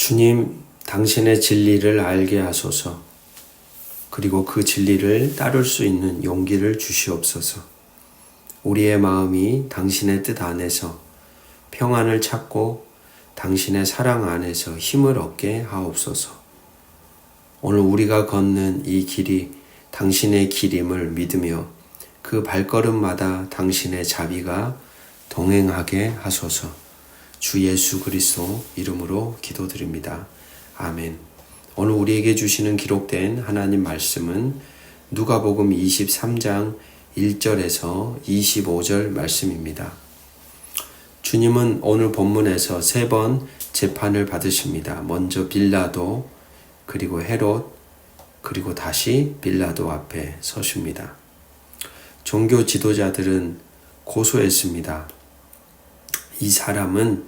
주님, 당신의 진리를 알게 하소서. 그리고 그 진리를 따를 수 있는 용기를 주시옵소서. 우리의 마음이 당신의 뜻 안에서 평안을 찾고 당신의 사랑 안에서 힘을 얻게 하옵소서. 오늘 우리가 걷는 이 길이 당신의 길임을 믿으며 그 발걸음마다 당신의 자비가 동행하게 하소서. 주 예수 그리스도 이름으로 기도드립니다. 아멘. 오늘 우리에게 주시는 기록된 하나님 말씀은 누가복음 23장 1절에서 25절 말씀입니다. 주님은 오늘 본문에서 세 번 재판을 받으십니다. 먼저 빌라도, 그리고 헤롯, 그리고 다시 빌라도 앞에 서십니다. 종교 지도자들은 고소했습니다. 이 사람은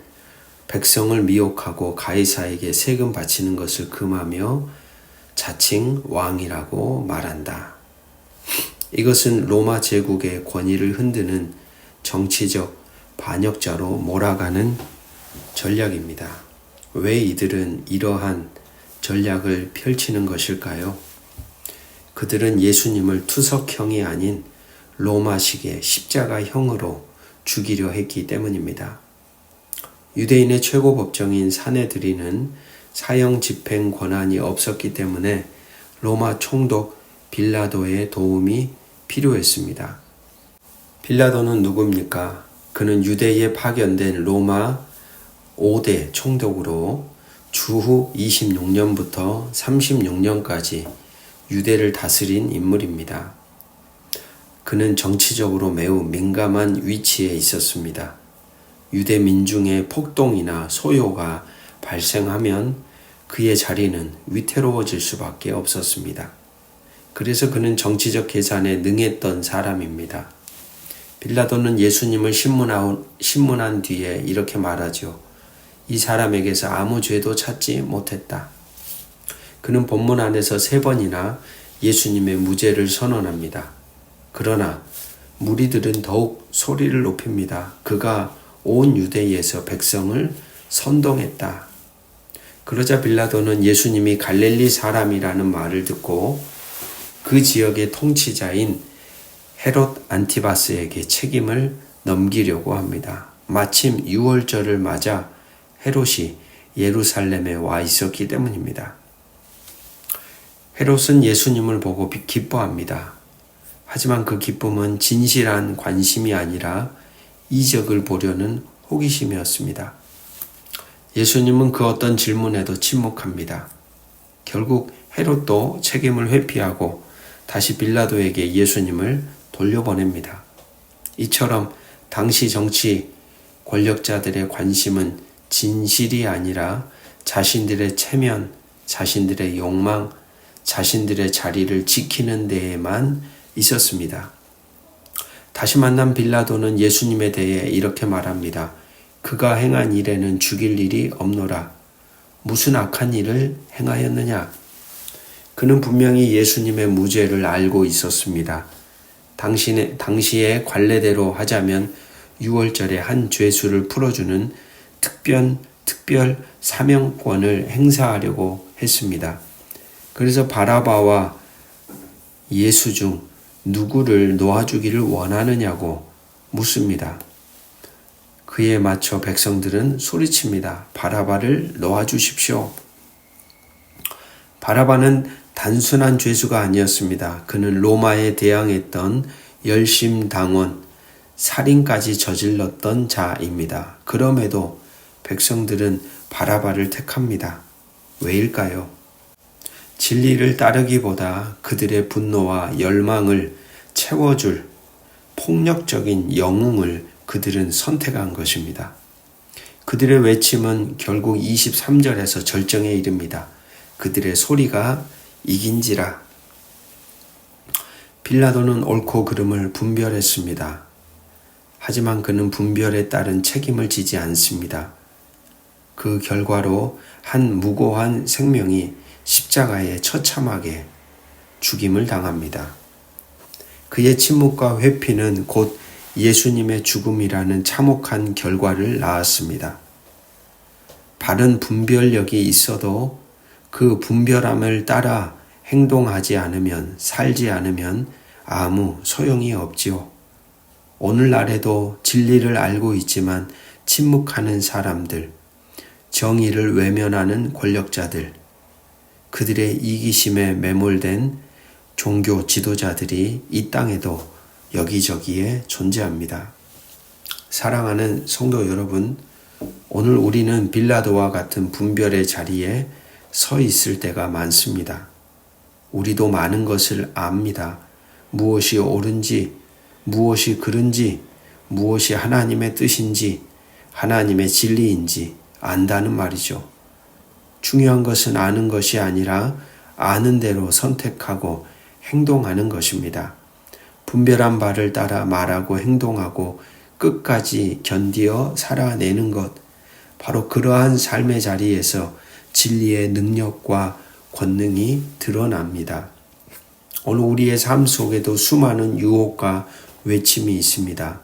백성을 미혹하고 가이사에게 세금 바치는 것을 금하며 자칭 왕이라고 말한다. 이것은 로마 제국의 권위를 흔드는 정치적 반역자로 몰아가는 전략입니다. 왜 이들은 이러한 전략을 펼치는 것일까요? 그들은 예수님을 투석형이 아닌 로마식의 십자가형으로 죽이려 했기 때문입니다. 유대인의 최고 법정인 사내들이는 사형 집행 권한이 없었기 때문에 로마 총독 빌라도의 도움이 필요했습니다. 빌라도는 누굽니까? 그는 유대에 파견된 로마 5대 총독으로 주후 26년부터 36년까지 유대를 다스린 인물입니다. 그는 정치적으로 매우 민감한 위치에 있었습니다. 유대 민중의 폭동이나 소요가 발생하면 그의 자리는 위태로워질 수밖에 없었습니다. 그래서 그는 정치적 계산에 능했던 사람입니다. 빌라도는 예수님을 신문한, 뒤에 이렇게 말하죠. 이 사람에게서 아무 죄도 찾지 못했다. 그는 본문 안에서 세 번이나 예수님의 무죄를 선언합니다. 그러나 무리들은 더욱 소리를 높입니다. 그가 온 유대에서 백성을 선동했다. 그러자 빌라도는 예수님이 갈릴리 사람이라는 말을 듣고 그 지역의 통치자인 헤롯 안티바스에게 책임을 넘기려고 합니다. 마침 6월절을 맞아 헤롯이 예루살렘에 와 있었기 때문입니다. 헤롯은 예수님을 보고 기뻐합니다. 하지만 그 기쁨은 진실한 관심이 아니라 이적을 보려는 호기심이었습니다. 예수님은 그 어떤 질문에도 침묵합니다. 결국 헤롯도 책임을 회피하고 다시 빌라도에게 예수님을 돌려보냅니다. 이처럼 당시 정치 권력자들의 관심은 진실이 아니라 자신들의 체면, 자신들의 욕망, 자신들의 자리를 지키는 데에만 있었습니다. 다시 만난 빌라도는 예수님에 대해 이렇게 말합니다. 그가 행한 일에는 죽일 일이 없노라. 무슨 악한 일을 행하였느냐? 그는 분명히 예수님의 무죄를 알고 있었습니다. 당신의, 당시의 관례대로 하자면 6월절에 한 죄수를 풀어주는 특별, 특별 사명권을 행사하려고 했습니다. 그래서 바라바와 예수 중 누구를 놓아주기를 원하느냐고 묻습니다. 그에 맞춰 백성들은 소리칩니다. 바라바를 놓아주십시오. 바라바는 단순한 죄수가 아니었습니다. 그는 로마에 대항했던 열심당원, 살인까지 저질렀던 자입니다. 그럼에도 백성들은 바라바를 택합니다. 왜일까요? 진리를 따르기보다 그들의 분노와 열망을 채워줄 폭력적인 영웅을 그들은 선택한 것입니다. 그들의 외침은 결국 23절에서 절정에 이릅니다. 그들의 소리가 이긴지라. 빌라도는 옳고 그름을 분별했습니다. 하지만 그는 분별에 따른 책임을 지지 않습니다. 그 결과로 한 무고한 생명이 십자가에 처참하게 죽임을 당합니다. 그의 침묵과 회피는 곧 예수님의 죽음이라는 참혹한 결과를 낳았습니다. 바른 분별력이 있어도 그 분별함을 따라 행동하지 않으면, 살지 않으면 아무 소용이 없지요. 오늘날에도 진리를 알고 있지만 침묵하는 사람들, 정의를 외면하는 권력자들, 그들의 이기심에 매몰된 종교 지도자들이 이 땅에도 여기저기에 존재합니다. 사랑하는 성도 여러분, 오늘 우리는 빌라도와 같은 분별의 자리에 서 있을 때가 많습니다. 우리도 많은 것을 압니다. 무엇이 옳은지, 무엇이 그른지, 무엇이 하나님의 뜻인지, 하나님의 진리인지 안다는 말이죠. 중요한 것은 아는 것이 아니라 아는 대로 선택하고 행동하는 것입니다. 분별한 바를 따라 말하고 행동하고 끝까지 견디어 살아내는 것, 바로 그러한 삶의 자리에서 진리의 능력과 권능이 드러납니다. 오늘 우리의 삶 속에도 수많은 유혹과 외침이 있습니다.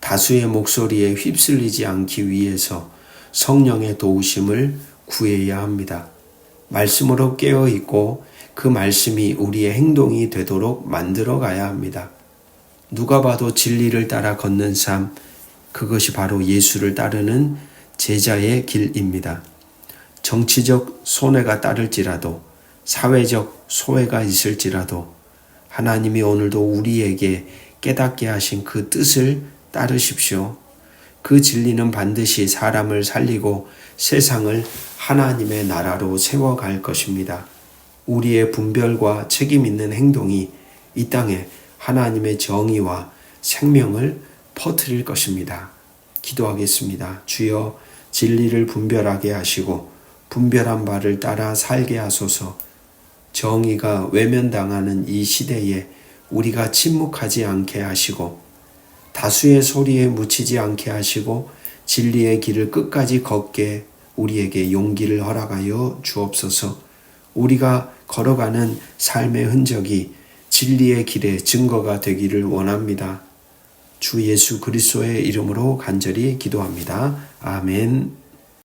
다수의 목소리에 휩쓸리지 않기 위해서 성령의 도우심을 구해야 합니다. 말씀으로 깨어 있고 그 말씀이 우리의 행동이 되도록 만들어 가야 합니다. 누가 봐도 진리를 따라 걷는 삶, 그것이 바로 예수를 따르는 제자의 길입니다. 정치적 손해가 따를지라도, 사회적 소외가 있을지라도, 하나님이 오늘도 우리에게 깨닫게 하신 그 뜻을 따르십시오. 그 진리는 반드시 사람을 살리고 세상을 하나님의 나라로 세워갈 것입니다. 우리의 분별과 책임 있는 행동이 이 땅에 하나님의 정의와 생명을 퍼뜨릴 것입니다. 기도하겠습니다. 주여 진리를 분별하게 하시고 분별한 바를 따라 살게 하소서 정의가 외면당하는 이 시대에 우리가 침묵하지 않게 하시고 다수의 소리에 묻히지 않게 하시고 진리의 길을 끝까지 걷게 우리에게 용기를 허락하여 주옵소서 우리가 걸어가는 삶의 흔적이 진리의 길의 증거가 되기를 원합니다. 주 예수 그리스도의 이름으로 간절히 기도합니다. 아멘.